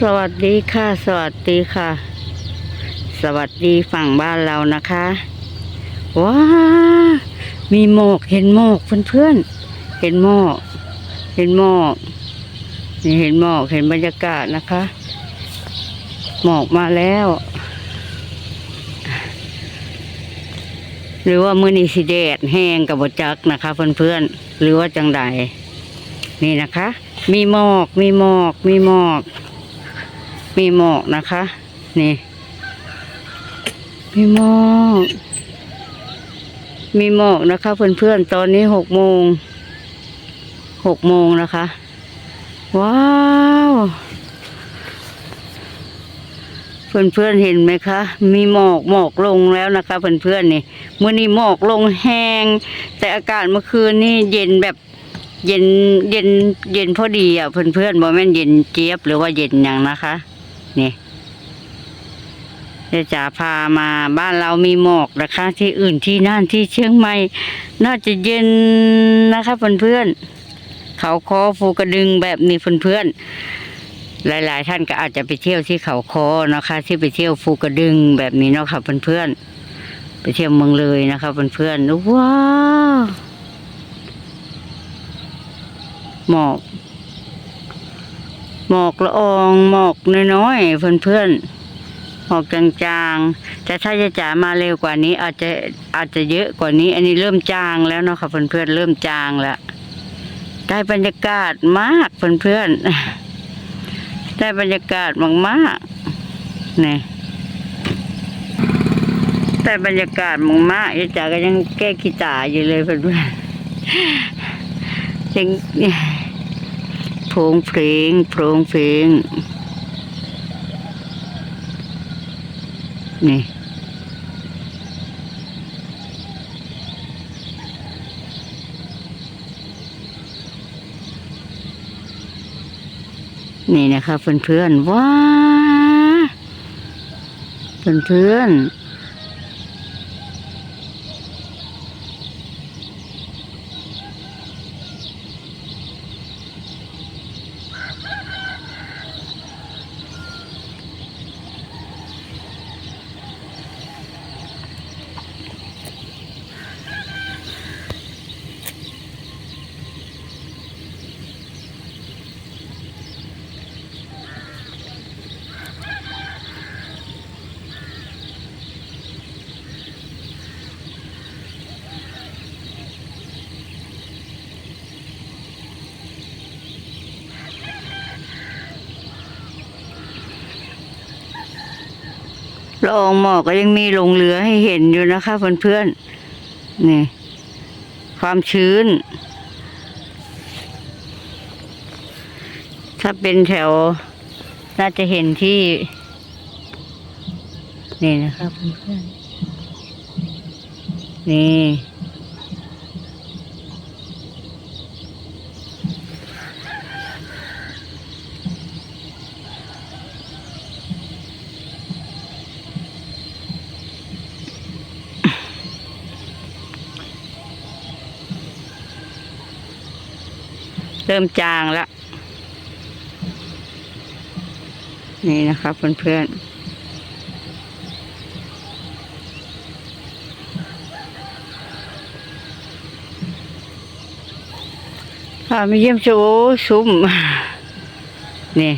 สวัสดีค่ะ สวัสดีค่ะ สวัสดีฝั่งบ้านเรานะคะว้ามีหมอกเห็นหมอกเพื่อนๆเห็นหมอกเห็นหมอกนี่เห็นหมอกเห็นบรรยากาศนะคะ หมอกมาแล้ว หรือว่ามือนีสิแดดแห้งกับบจักนะคะ เพื่อนๆหรือว่าจังใดนี่นะคะ มีหมอกมีหมอกมีหมอก มีหมอกนะคะ นี่ มีหมอก มีหมอกนะคะ เพื่อนๆ ตอนนี้หกโมง หกโมงนะคะ ว้าว เพื่อนๆเห็นไหมคะ มีหมอกหมอกลงแล้วนะคะเพื่อนๆนี่เมื่อนี้หมอกลงแห้ง แต่อากาศเมื่อคืนนี่เย็นแบบเย็นเย็นเย็นพอดีอะเพื่อนๆบอกแม่นเย็นเจี๊ยบหรือว่าเย็นอย่างนะคะ นี่จ๋าพามาบ้านเรามีหมอกนะคะ ที่อื่นที่นั่นที่เชียงใหม่ น่าจะเย็นนะคะเพื่อนๆเขาคอภูกระดึงแบบนี้เพื่อนๆหลาย ๆ ท่านก็อาจจะไปเที่ยวที่เขาคอนะคะ ที่ไปเที่ยวภูกระดึงแบบนี้เนาะค่ะเพื่อนๆไปเที่ยวเมืองเลยนะคะเพื่อนๆว้าวหมอก หมอกละอองหมอกน้อยๆเพื่อนๆหมอกจางๆ แต่ถ้าจะจ๋ามาเร็วกว่านี้ อาจจะอาจจะเยอะกว่านี้ อันนี้เริ่มจางแล้วเนาะค่ะเพื่อนๆเริ่มจางแล้วได้บรรยากาศมากเพื่อนๆได้บรรยากาศมากๆนี่ได้บรรยากาศมากๆยายจ๋าก็ยังแก้กีตาร์อยู่เลยเพื่อนๆยัง พงเพลงโพรงเพลงนี่นี่นะคะเพื่อนๆว้าเพื่อนๆ ละอองหมอกก็ยังมีหลงเหลือให้เห็นอยู่นะคะเพื่อนๆนี่ ความชื้น ถ้าเป็นแถว น่าจะเห็นที่ นี่นะคะเพื่อนๆนี่ เริ่มจางแล้ว นี่นะครับเพื่อนๆพามาเยี่ยมชูซุ้มนี่